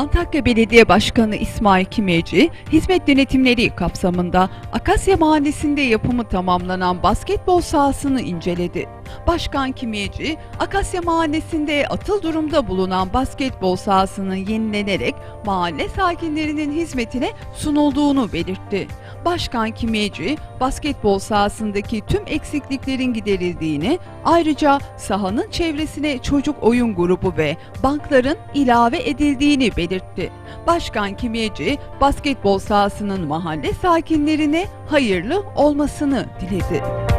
Antakya Belediye Başkanı İsmail Kimyeci, hizmet denetimleri kapsamında Akasya Mahallesi'nde yapımı tamamlanan basketbol sahasını inceledi. Başkan Kimyeci, Akasya Mahallesi'nde atıl durumda bulunan basketbol sahasının yenilenerek mahalle sakinlerinin hizmetine sunulduğunu belirtti. Başkan Kimyeci, basketbol sahasındaki tüm eksikliklerin giderildiğini, ayrıca sahanın çevresine çocuk oyun grubu ve bankların ilave edildiğini belirtti. Başkan Kimyeci, basketbol sahasının mahalle sakinlerine hayırlı olmasını diledi.